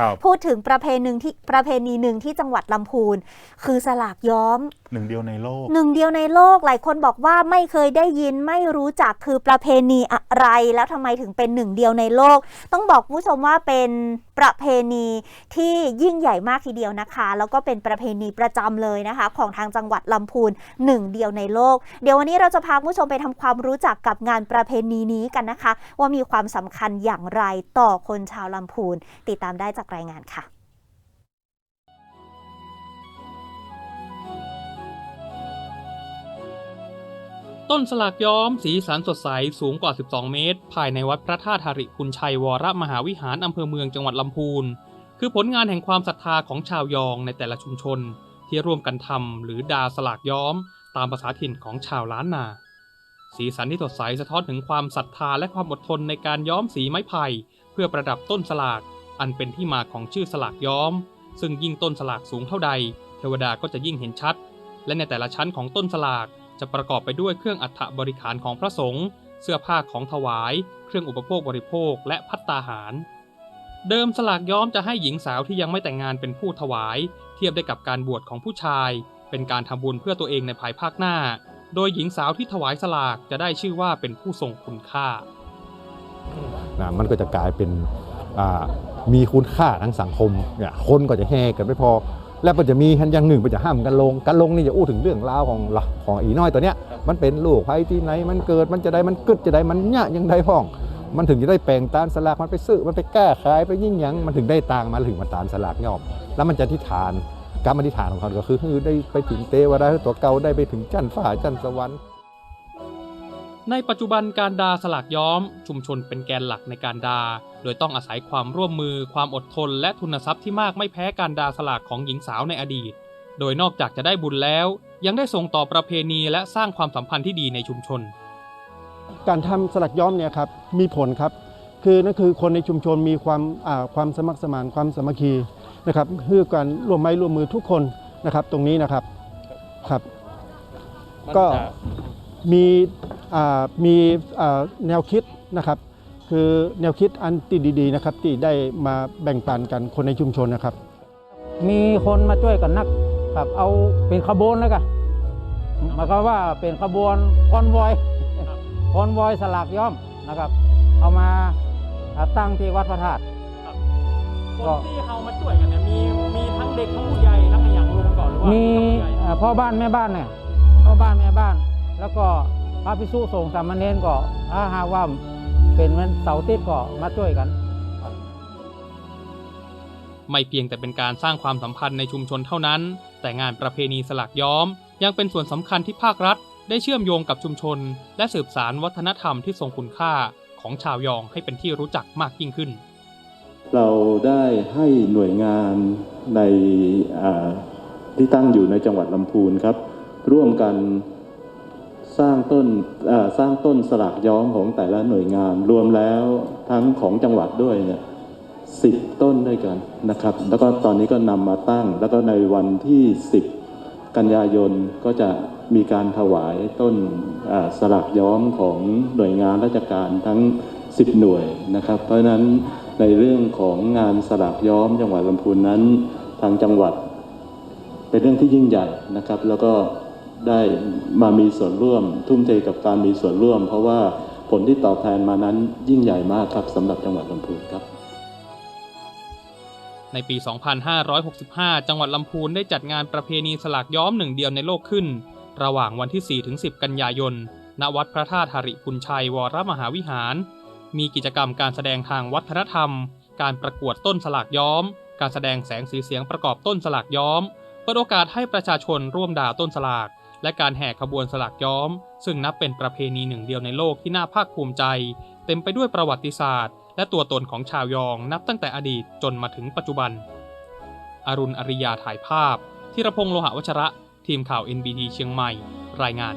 ครับพูดถึงประเพณีหนึ่งที่ประเพณีหนึ่งที่จังหวัดลำพูน คือสลากย้อมหนึ่งเดียวในโลกหนึ่งเดียวในโลกหลายคนบอกว่าไม่เคยได้ยินไม่รู้จักคือประเพณีอะไร แล้วทำไมถึงเป็นหนึ่งเดียวในโลก ต้องบอกคุณผู้ชมว่าเป็นประเพณีที่ยิ่งใหญ่มากทีเดียวนะคะ แล้วก็เป็นประเพณีประจำเลยนะคะ ของทางจังหวัดลำพูนหนึ่งเดียวในโลก เดี๋ยววันนี้เราจะพาคุณผู้ชมไปทำความรู้จักกับงานประเพณีนี้กันนะคะ ว่ามีความสำคัญอย่างไรต่อคนชาวลำพูนติดตามได้จากรายงานค่ะต้นสลากย้อมสีสันสดใสสูงกว่า 12 เมตร ภายในวัดพระธาตุหริพุนชัยวรมหาวิหารอำเภอเมืองจังหวัดลำพูน คือผลงานแห่งความศรัทธาของชาวยองในแต่ละชุมชน ที่ร่วมกันทำหรือดาสลากย้อม ตามภาษาถิ่นของชาวล้านนา สีสันที่สดใสสะท้อนถึงความศรัทธาและความอดทนในการย้อมสีไม้ไผ่เพื่อประดับต้นสลาก อันเป็นที่มาของชื่อสลากย้อม ซึ่งยิ่งต้นสลากสูงเท่าใด เทวดาก็จะยิ่งเห็นชัด และในแต่ละชั้นของต้นสลากจะประกอบไปด้วยเครื่องอัฐบริขารของพระสงฆ์เสื้อผ้าของถวาย เครื่องอุปโภคบริโภค และพัตตาหาร เดิมสลากย้อมจะให้หญิงสาวที่ยังไม่แต่งงานเป็นผู้ถวาย เทียบได้กับการบวชของผู้ชาย เป็นการทำบุญเพื่อตัวเองในภายภาคหน้า โดยหญิงสาวที่ถวายสลากจะได้ชื่อว่าเป็นผู้ทรงคุณค่านะมันก็จะกลายเป็น มีคุณค่าทางสังคมเนี่ยคนก็จะแห่กันไม่พอ แล้วมันจะมีอันอย่างหนึ่งมันจะห้ามกันลงกันลงนี่จะอู้ถึงเรื่องราวของละของอีน้อยตัวเนี้ยมันเป็นลูกใครที่ไหนมันเกิดมันจะได้มันกึดจะได้มันเนี่ยยังได้พ้อง มันถึงจะได้แปลงตานสลากมันไปซื้อมันไปแก้ขายไปยิ่งหยังมันถึงได้ตังค์มาถึงมาตานสลากย่อมแล้วมันจะทิฏฐานการอธิษฐานของเขาก็คือคือได้ไปถึงเทวดาตัวเก่าได้ไปถึงจันทร์ฟ้าจันทร์สวรรค์ ในปัจจุบันการดาสลากย้อม ชุมชนเป็นแกนหลักในการดา โดยต้องอาศัยความร่วมมือ ความอดทน และทุนทรัพย์ที่มากไม่แพ้การดาสลากของหญิงสาวในอดีต โดยนอกจากจะได้บุญแล้ว ยังได้ส่งต่อประเพณีและสร้างความสัมพันธ์ที่ดีในชุมชน การทำสลักย้อมเนี่ยครับมีผลครับ คือนั่นคือคนในชุมชนมีความอ่าความสมัครสมานความสามัคคีนะครับเพื่อการร่วมไม้ร่วมมือทุกคนนะครับ ตรงนี้นะครับครับ ก็มีอ่า มีอ่าแนวคิดนะครับ คือแนวคิดอันที่ดีๆนะครับที่ได้มาแบ่งปันกันคนในชุมชนนะครับ มีคนมาช่วยกันนักครับเอาเป็นขบวนแล้วกันหมายความว่าเป็นขบวนคอนวอยคอนวอยสลากย้อมนะครับ เอามาตั้งที่วัดพระธาตุคนที่เขามาช่วยกันเนี่ยมีมีทั้งเด็กทั้งผู้ใหญ่แล้วก็อย่างรวมก่อนหรือว่ามีเอ่อพ่อบ้านแม่บ้านเนี่ยพ่อบ้านแม่บ้านแล้วก็ พระภิกษุสงฆ์สามเณรก็ถ้าหากว่าเป็นวันเสาร์อาทิตย์ก็มาช่วยกัน ไม่เพียงแต่เป็นการสร้างความสัมพันธ์ในชุมชนเท่านั้น แต่งานประเพณีสลากย้อม ยังเป็นส่วนสำคัญที่ภาครัฐ ได้เชื่อมโยงกับชุมชน และสืบสารวัฒนธรรมที่ทรงคุณค่าของชาวยองให้เป็นที่รู้จักมากยิ่งขึ้น เราได้ให้หน่วยงานในอ่าที่ตั้งอยู่ในจังหวัดลำพูนครับ ร่วมกัน สร้างต้นสร้างต้นสลากย้อมของแต่ละหน่วยงาน รวมแล้วทั้งของจังหวัดด้วยเนี่ยสิบต้นด้วยกันนะครับ แล้วก็ตอนนี้ก็นำมาตั้ง แล้วก็ในวันที่10กันยายนก็จะมีการถวายต้นสลากย้อมของหน่วยงานราชการทั้ง 10 หน่วยนะครับ เพราะฉะนั้นในเรื่องของงานสลากย้อมจังหวัดลำพูนนั้น ทางจังหวัด เป็นเรื่องที่ยิ่งใหญ่นะครับ แล้วก็ ได้มามีส่วนร่วม ทุ่มเทกับการมีส่วนร่วม เพราะว่าผลที่ตอบแทนมานั้นยิ่งใหญ่มากครับสำหรับจังหวัดลำพูนครับในปี 2565 จังหวัดลำพูนได้จัดงานประเพณีสลากย้อมหนึ่งเดียวในโลกขึ้น ระหว่างวันที่4-10 กันยายน ณ วัดพระธาตุหริพุนชัยวรมหาวิหาร มีกิจกรรมการแสดงทางวัฒนธรรม การประกวดต้นสลากย้อม การแสดงแสงสีเสียงประกอบต้นสลากย้อม เปิดโอกาสให้ประชาชนร่วมด่าต้นสลาก และการแห่ขบวนสลักย้อม ซึ่งนับเป็นประเพณีหนึ่งเดียวในโลกที่น่าภาคภูมิใจ เต็มไปด้วยประวัติศาสตร์ และตัวตนของชาวยองนับตั้งแต่อดีตจนมาถึงปัจจุบัน อรุณอริยาถ่ายภาพ ธีรพงษ์โลหะวัชระ ทีมข่าว NBT เชียงใหม่ รายงาน